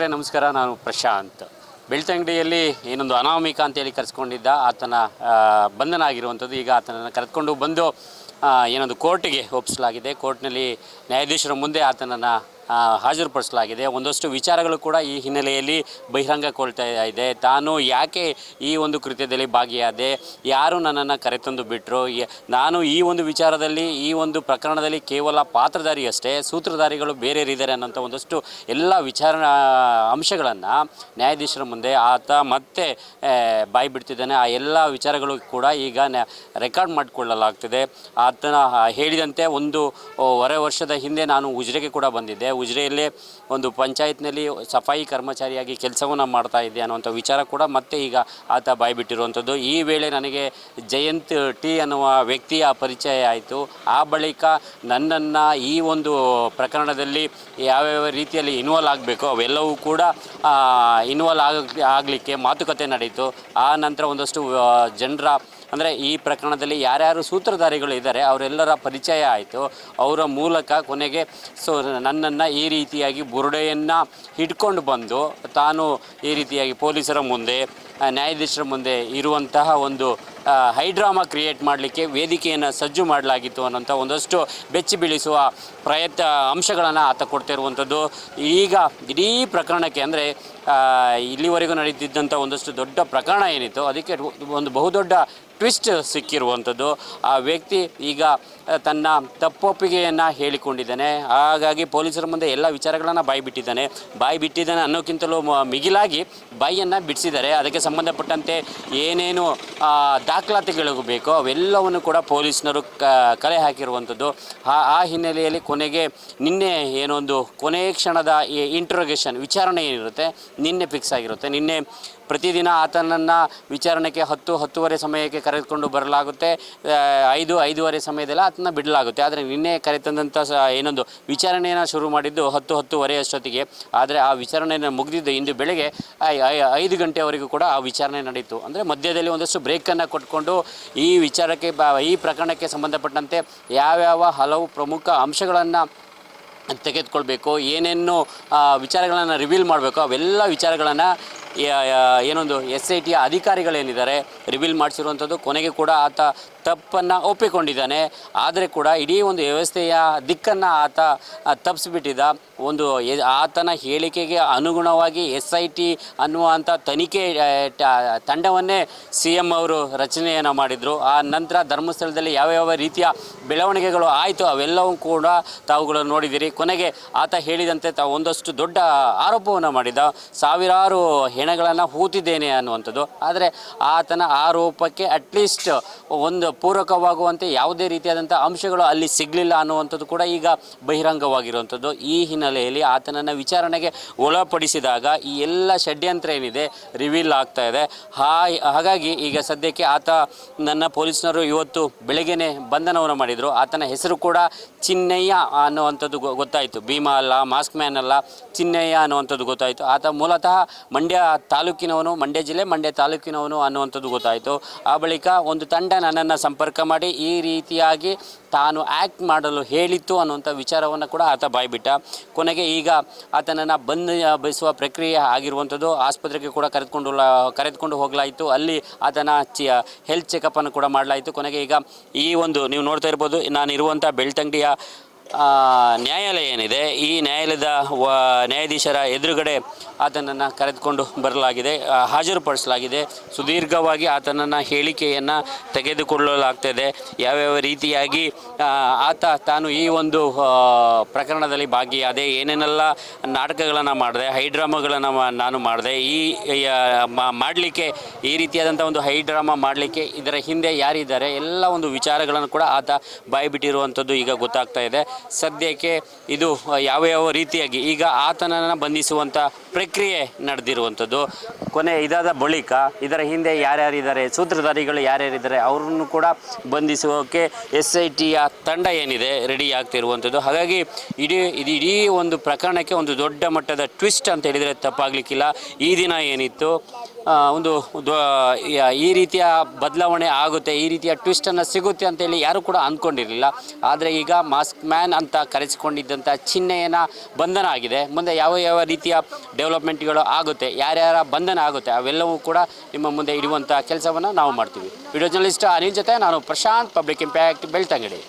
ನಮಸ್ಕಾರ. ನಾನು ಪ್ರಶಾಂತ್. ಬೆಳ್ತಂಗಡಿಯಲ್ಲಿ ಏನೊಂದು ಅನಾಮಿಕ ಅಂತೇಳಿ ಕರೆಸ್ಕೊಂಡಿದ್ದ ಆತನ ಬಂಧನ ಆಗಿರುವಂಥದ್ದು ಈಗ ಆತನನ್ನು ಕರೆದುಕೊಂಡು ಬಂದು ಏನೊಂದು ಕೋರ್ಟಿಗೆ ಒಪ್ಪಿಸಲಾಗಿದೆ. ಕೋರ್ಟ್ನಲ್ಲಿ ನ್ಯಾಯಾಧೀಶರ ಮುಂದೆ ಆತನನ್ನು ಹಾಜರುಪಡಿಸಲಾಗಿದೆ. ಒಂದಷ್ಟು ವಿಚಾರಗಳು ಕೂಡ ಈ ಹಿನ್ನೆಲೆಯಲ್ಲಿ ಬಹಿರಂಗಗೊಳ್ತಾ ಇದೆ. ತಾನು ಯಾಕೆ ಈ ಒಂದು ಕೃತ್ಯದಲ್ಲಿ ಭಾಗಿಯಾದೆ? ಯಾರು ನನ್ನನ್ನು ಕರೆತಂದು ಬಿಟ್ಟರು ನಾನು ಈ ಒಂದು ವಿಚಾರದಲ್ಲಿ, ಈ ಒಂದು ಪ್ರಕರಣದಲ್ಲಿ ಕೇವಲ ಪಾತ್ರಧಾರಿ ಅಷ್ಟೇ ಸೂತ್ರಧಾರಿಗಳು ಬೇರೆಯವರಿದ್ದಾರೆ ಅನ್ನೋಂಥ ಒಂದಷ್ಟು ಎಲ್ಲ ವಿಚಾರ ಅಂಶಗಳನ್ನು ನ್ಯಾಯಾಧೀಶರ ಮುಂದೆ ಆತ ಮತ್ತೆ ಬಾಯಿ ಬಿಡ್ತಿದ್ದಾನೆ. ಆ ಎಲ್ಲ ವಿಚಾರಗಳು ಕೂಡ ಈಗ ರೆಕಾರ್ಡ್ ಮಾಡಿಕೊಳ್ಳಲಾಗ್ತಿದೆ. ಆತನ ಹೇಳಿದಂತೆ ಒಂದು ವರೆ ವರ್ಷದ ಹಿಂದೆ ನಾನು ಉಜಿರೆಗೆ ಕೂಡ ಬಂದಿದ್ದೆ. ಉಜಿರೆಯಲ್ಲೇ ಒಂದು ಪಂಚಾಯತ್ನಲ್ಲಿ ಸಫಾಯಿ ಕರ್ಮಚಾರಿಯಾಗಿ ಕೆಲಸವನ್ನು ಮಾಡ್ತಾ ಇದ್ದೆ ಅನ್ನುವಂಥ ವಿಚಾರ ಕೂಡ ಮತ್ತೆ ಈಗ ಆತ ಬಾಯ್ಬಿಟ್ಟಿರುವಂಥದ್ದು. ಈ ವೇಳೆ ನನಗೆ ಜಯಂತ್ ಟಿ ಅನ್ನುವ ವ್ಯಕ್ತಿಯ ಪರಿಚಯ ಆಯಿತು. ಆ ಬಳಿಕ ನನ್ನನ್ನು ಈ ಒಂದು ಪ್ರಕರಣದಲ್ಲಿ ಯಾವ್ಯಾವ ರೀತಿಯಲ್ಲಿ ಇನ್ವಾಲ್ವ್ ಆಗಬೇಕು ಅವೆಲ್ಲವೂ ಕೂಡ ಇನ್ವಾಲ್ವ್ ಆಗ, ಆಗಲಿಕ್ಕೆ ಮಾತುಕತೆ ನಡೆಯಿತು. ಆ ನಂತರ ಒಂದಷ್ಟು ಜನರ ಅಂದರೆ ಈ ಪ್ರಕರಣದಲ್ಲಿ ಯಾರ್ಯಾರು ಸೂತ್ರಧಾರಿಗಳು ಇದ್ದಾರೆ, ಅವರೆಲ್ಲರ ಪರಿಚಯ ಆಯಿತು. ಅವರ ಮೂಲಕ ಕೊನೆಗೆ ಸೊ, ನನ್ನನ್ನು ಈ ರೀತಿಯಾಗಿ ಬುರುಡೆಯನ್ನು ಹಿಡ್ಕೊಂಡು ಬಂದು ತಾನು ಈ ರೀತಿಯಾಗಿ ಪೊಲೀಸರ ಮುಂದೆ ನ್ಯಾಯಾಧೀಶರ ಮುಂದೆ ಇರುವಂತಹ ಒಂದು ಹೈಡ್ರಾಮಾ ಕ್ರಿಯೇಟ್ ಮಾಡಲಿಕ್ಕೆ ವೇದಿಕೆಯನ್ನು ಸಜ್ಜು ಮಾಡಲಾಗಿತ್ತು ಅನ್ನೋಂಥ ಒಂದಷ್ಟು ಬೆಚ್ಚಿ ಬೀಳಿಸುವ ಪ್ರಯತ್ನ, ಅಂಶಗಳನ್ನು ಆತ ಕೊಡ್ತಿರುವಂಥದ್ದು. ಈಗ ಇಡೀ ಪ್ರಕರಣಕ್ಕೆ ಅಂದರೆ ಇಲ್ಲಿವರೆಗೂ ನಡೀತಿದ್ದಂಥ ಒಂದಷ್ಟು ದೊಡ್ಡ ಪ್ರಕರಣ ಏನಿತ್ತು ಅದಕ್ಕೆ ಒಂದು ಬಹುದೊಡ್ಡ ಟ್ವಿಸ್ಟ್ ಸಿಕ್ಕಿರುವಂಥದ್ದು. ಆ ವ್ಯಕ್ತಿ ಈಗ ತನ್ನ ತಪ್ಪೊಪ್ಪಿಗೆಯನ್ನು ಹೇಳಿಕೊಂಡಿದ್ದಾನೆ. ಹಾಗಾಗಿ ಪೊಲೀಸರ ಮುಂದೆ ಎಲ್ಲ ವಿಚಾರಗಳನ್ನು ಬಾಯಿ ಬಿಟ್ಟಿದ್ದಾನೆ ಬಾಯಿ ಬಿಟ್ಟಿದ್ದಾನೆ ಅನ್ನೋಕ್ಕಿಂತಲೂ ಮಿಗಿಲಾಗಿ ಬಾಯಿಯನ್ನು ಬಿಡಿಸಿದ್ದಾರೆ. ಅದಕ್ಕೆ ಸಂಬಂಧಪಟ್ಟಂತೆ ಏನೇನು ದಾಖಲಾತಿಗಳಿಗೂ ದಾಖಲಾತಿಗಳು ಬೇಕೋ ಅವೆಲ್ಲವನ್ನು ಕೂಡ ಪೊಲೀಸ್ನವರು ಕಲೆ ಹಾಕಿರುವಂಥದ್ದು. ಆ ಹಿನ್ನೆಲೆಯಲ್ಲಿ ಕೊನೆಗೆ ನಿನ್ನೆ ಏನೊಂದು ಕೊನೆಯ ಕ್ಷಣದ ಇಂಟ್ರೋಗೇಷನ್ ವಿಚಾರಣೆ ಏನಿರುತ್ತೆ, ನಿನ್ನೆ ಫಿಕ್ಸ್ ಆಗಿರುತ್ತೆ. ನಿನ್ನೆ ಪ್ರತಿದಿನ ಆತನನ್ನು ವಿಚಾರಣೆಗೆ ಹತ್ತು, ಹತ್ತುವರೆ ಸಮಯಕ್ಕೆ ಕರೆದುಕೊಂಡು ಬರಲಾಗುತ್ತೆ. ಐದು, ಐದೂವರೆ ಸಮಯದಲ್ಲಿ ಆತನ ಬಿಡಲಾಗುತ್ತೆ. ಆದರೆ ನಿನ್ನೆ ಕರೆತಂದಂಥ ಸ, ಏನೊಂದು ವಿಚಾರಣೆಯನ್ನು ಶುರು ಮಾಡಿದ್ದು ಹತ್ತು, ಹತ್ತುವರೆ ಅಷ್ಟೊತ್ತಿಗೆ. ಆದರೆ ಆ ವಿಚಾರಣೆಯನ್ನು ಮುಗಿದಿದ್ದು ಇಂದು ಬೆಳಗ್ಗೆ ಐದು ಗಂಟೆವರೆಗೂ ಕೂಡ ಆ ವಿಚಾರಣೆ ನಡೆಯಿತು ಅಂದರೆ ಮಧ್ಯದಲ್ಲಿ ಒಂದಷ್ಟು ಬ್ರೇಕನ್ನು ಕೊಟ್ಕೊಂಡು ಈ ವಿಚಾರಕ್ಕೆ ಈ ಪ್ರಕರಣಕ್ಕೆ ಸಂಬಂಧಪಟ್ಟಂತೆ ಯಾವ್ಯಾವ ಹಲವು ಪ್ರಮುಖ ಅಂಶಗಳನ್ನು ತೆಗೆದುಕೊಳ್ಬೇಕು, ಏನೇನು ವಿಚಾರಗಳನ್ನು ರಿವೀಲ್ ಮಾಡಬೇಕು, ಅವೆಲ್ಲ ವಿಚಾರಗಳನ್ನು ಏನೊಂದು ಎಸ್ ಐ ಟಿಯ ಅಧಿಕಾರಿಗಳೇನಿದ್ದಾರೆ ರಿವೀಲ್ ಮಾಡಿಸಿರುವಂಥದ್ದು. ಕೊನೆಗೆ ಕೂಡ ಆತ ತಪ್ಪನ್ನು ಒಪ್ಪಿಕೊಂಡಿದ್ದಾನೆ. ಆದರೆ ಕೂಡ ಇಡೀ ಒಂದು ವ್ಯವಸ್ಥೆಯ ದಿಕ್ಕನ್ನು ಆತ ತಪ್ಪಿಸಿಬಿಟ್ಟಿದ್ದ ಒಂದು ಆತನ ಹೇಳಿಕೆಗೆ ಅನುಗುಣವಾಗಿ ಎಸ್ ಐ ಟಿ ಅನ್ನುವಂಥ ತನಿಖೆ ತಂಡವನ್ನೇ ಸಿ ಎಂ ಅವರು ರಚನೆಯನ್ನು ಮಾಡಿದರು. ಆ ನಂತರ ಧರ್ಮಸ್ಥಳದಲ್ಲಿ ಯಾವ ಯಾವ ರೀತಿಯ ಬೆಳವಣಿಗೆಗಳು ಆಯಿತು ಅವೆಲ್ಲವೂ ಕೂಡ ತಾವುಗಳನ್ನು ನೋಡಿದಿರಿ. ಕೊನೆಗೆ ಆತ ಹೇಳಿದಂತೆ ತಾವು ಒಂದಷ್ಟು ದೊಡ್ಡ ಆರೋಪವನ್ನು ಮಾಡಿದ. ಸಾವಿರಾರು ಹೆಣಗಳನ್ನು ಹೂತಿದ್ದೇನೆ ಅನ್ನುವಂಥದ್ದು. ಆದರೆ ಆತನ ಆರೋಪಕ್ಕೆ ಅಟ್ಲೀಸ್ಟ್ ಒಂದು ಪೂರಕವಾಗುವಂತೆ ಯಾವುದೇ ರೀತಿಯಾದಂಥ ಅಂಶಗಳು ಅಲ್ಲಿ ಸಿಗಲಿಲ್ಲ ಅನ್ನುವಂಥದ್ದು ಕೂಡ ಈಗ ಬಹಿರಂಗವಾಗಿರುವಂಥದ್ದು. ಈ ಹಿನ್ನೆಲೆಯಲ್ಲಿ ಆತನನ್ನು ವಿಚಾರಣೆಗೆ ಒಳಪಡಿಸಿದಾಗ ಈ ಎಲ್ಲ ಷಡ್ಯಂತ್ರ ಏನಿದೆ ರಿವೀಲ್ ಆಗ್ತಾ ಇದೆ. ಹಾಗಾಗಿ ಈಗ ಸದ್ಯಕ್ಕೆ ಆತ ನನ್ನ ಪೊಲೀಸ್ನವರು ಇವತ್ತು ಬೆಳಗ್ಗೆನೆ ಬಂಧನವನ್ನು ಮಾಡಿದರು. ಆತನ ಹೆಸರು ಕೂಡ ಚಿನ್ನಯ್ಯ ಅನ್ನುವಂಥದ್ದು ಗೊತ್ತಾಯಿತು. ಭೀಮಾ ಅಲ್ಲ ಮಾಸ್ಕ್ ಮ್ಯಾನ್ ಅಲ್ಲ, ಚಿನ್ನಯ್ಯ ಅನ್ನುವಂಥದ್ದು ಗೊತ್ತಾಯಿತು. ಆತ ಮೂಲತಃ ಮಂಡ್ಯ ತಾಲೂಕಿನವನು, ಮಂಡ್ಯ ಜಿಲ್ಲೆ, ಮಂಡ್ಯ ತಾಲೂಕಿನವನು ಅನ್ನುವಂಥದ್ದು ಗೊತ್ತಾಯಿತು. ಆ ಬಳಿಕ ಒಂದು ತಂಡ ನನ್ನನ್ನು ಸಂಪರ್ಕ ಮಾಡಿ ಈ ರೀತಿಯಾಗಿ ತಾನು ಆ್ಯಕ್ಟ್ ಮಾಡಲು ಹೇಳಿತ್ತು ಅನ್ನುವಂಥ ವಿಚಾರವನ್ನು ಕೂಡ ಆತ ಬಾಯ್ಬಿಟ್ಟ. ಕೊನೆಗೆ ಈಗ ಆತನನ್ನು ಬಂದ್, ಬಯಸುವ ಪ್ರಕ್ರಿಯೆ ಆಗಿರುವಂಥದ್ದು ಆಸ್ಪತ್ರೆಗೆ ಕೂಡ ಕರೆದುಕೊಂಡು ಕರೆದುಕೊಂಡು ಹೋಗಲಾಯಿತು. ಅಲ್ಲಿ ಆತನ ಚಿ ಹೆಲ್ತ್ ಚೆಕಪ್ಪನ್ನು ಕೂಡ ಮಾಡಲಾಯಿತು. ಕೊನೆಗೆ ಈಗ ಈ ಒಂದು ನೀವು ನೋಡ್ತಾ ಇರ್ಬೋದು ನಾನು ಇರುವಂಥ ಬೆಳ್ತಂಗಡಿಯ ನ್ಯಾಯಾಲಯ ಏನಿದೆ, ಈ ನ್ಯಾಯಾಲಯದ ನ್ಯಾಯಾಧೀಶರ ಎದುರುಗಡೆ ಆತನನ್ನು ಕರೆದುಕೊಂಡು ಬರಲಾಗಿದೆ ಹಾಜರುಪಡಿಸಲಾಗಿದೆ. ಸುದೀರ್ಘವಾಗಿ ಆತನನ್ನು ಹೇಳಿಕೆಯನ್ನು ತೆಗೆದುಕೊಳ್ಳಲಾಗ್ತದೆ. ಯಾವ್ಯಾವ ರೀತಿಯಾಗಿ ಆತ ತಾನು ಈ ಒಂದು ಪ್ರಕರಣದಲ್ಲಿ ಭಾಗಿಯಾದೆ, ಏನೇನೆಲ್ಲ ನಾಟಕಗಳನ್ನು ಮಾಡಿದೆ, ಹೈಡ್ರಾಮಾಗಳನ್ನು ನಾನು ಮಾಡಿದೆ, ಈ ಮಾಡಲಿಕ್ಕೆ, ಈ ರೀತಿಯಾದಂಥ ಒಂದು ಹೈಡ್ರಾಮಾ ಮಾಡಲಿಕ್ಕೆ ಇದರ ಹಿಂದೆ ಯಾರಿದ್ದಾರೆ, ಎಲ್ಲ ಒಂದು ವಿಚಾರಗಳನ್ನು ಕೂಡ ಆತ ಬಾಯಿಬಿಟ್ಟಿರುವಂಥದ್ದು ಈಗ ಗೊತ್ತಾಗ್ತಾ ಇದೆ. ಸದ್ಯಕ್ಕೆ ಇದು ಯಾವ ಯಾವ ರೀತಿಯಾಗಿ ಈಗ ಆತನನ್ನು ಬಂಧಿಸುವಂಥ ಪ್ರಕ್ರಿಯೆ ನಡೆದಿರುವಂಥದ್ದು. ಕೊನೆ ಇದಾದ ಬಳಿಕ ಇದರ ಹಿಂದೆ ಯಾರ್ಯಾರಿದ್ದಾರೆ, ಸೂತ್ರಧಾರಿಗಳು ಯಾರ್ಯಾರಿದ್ದಾರೆ, ಅವರನ್ನು ಕೂಡ ಬಂಧಿಸುವಕ್ಕೆ ಎಸ್ ಐ ಟಿಯ ತಂಡ ಏನಿದೆ ರೆಡಿ ಆಗ್ತಿರುವಂಥದ್ದು. ಹಾಗಾಗಿ ಇಡೀ, ಇದು ಇಡೀ ಒಂದು ಪ್ರಕರಣಕ್ಕೆ ಒಂದು ದೊಡ್ಡ ಮಟ್ಟದ ಟ್ವಿಸ್ಟ್ ಅಂತ ಹೇಳಿದರೆ ತಪ್ಪಾಗಲಿಕ್ಕಿಲ್ಲ. ಈ ದಿನ ಏನಿತ್ತು ಒಂದು ಈ ರೀತಿಯ ಬದಲಾವಣೆ ಆಗುತ್ತೆ, ಈ ರೀತಿಯ ಟ್ವಿಸ್ಟನ್ನು ಸಿಗುತ್ತೆ ಅಂತೇಳಿ ಯಾರೂ ಕೂಡ ಅಂದ್ಕೊಂಡಿರಲಿಲ್ಲ. ಆದರೆ ಈಗ ಮಾಸ್ಕ್ ಮ್ಯಾನ್ ಅಂತ ಕರೆಸಿಕೊಂಡಿದ್ದಂಥ ಚಿಹ್ನೆಯನ್ನು ಬಂಧನ ಆಗಿದೆ. ಮುಂದೆ ಯಾವ ಯಾವ ರೀತಿಯ ಡೆವಲಪ್ಮೆಂಟ್ಗಳು ಆಗುತ್ತೆ, ಯಾರ್ಯಾರ ಬಂಧನ ಆಗುತ್ತೆ, ಅವೆಲ್ಲವೂ ಕೂಡ ನಿಮ್ಮ ಮುಂದೆ ಇಡುವಂಥ ಕೆಲಸವನ್ನು ನಾವು ಮಾಡ್ತೀವಿ. ವಿಡಿಯೋ ಜರ್ನಲಿಸ್ಟ್ ಅನಿಲ್ ಜೊತೆ ನಾನು ಪ್ರಶಾಂತ್ ಪಬ್ಲಿಕ್ ಇಂಪ್ಯಾಕ್ಟ್ ಬೆಳ್ತಂಗಡಿ.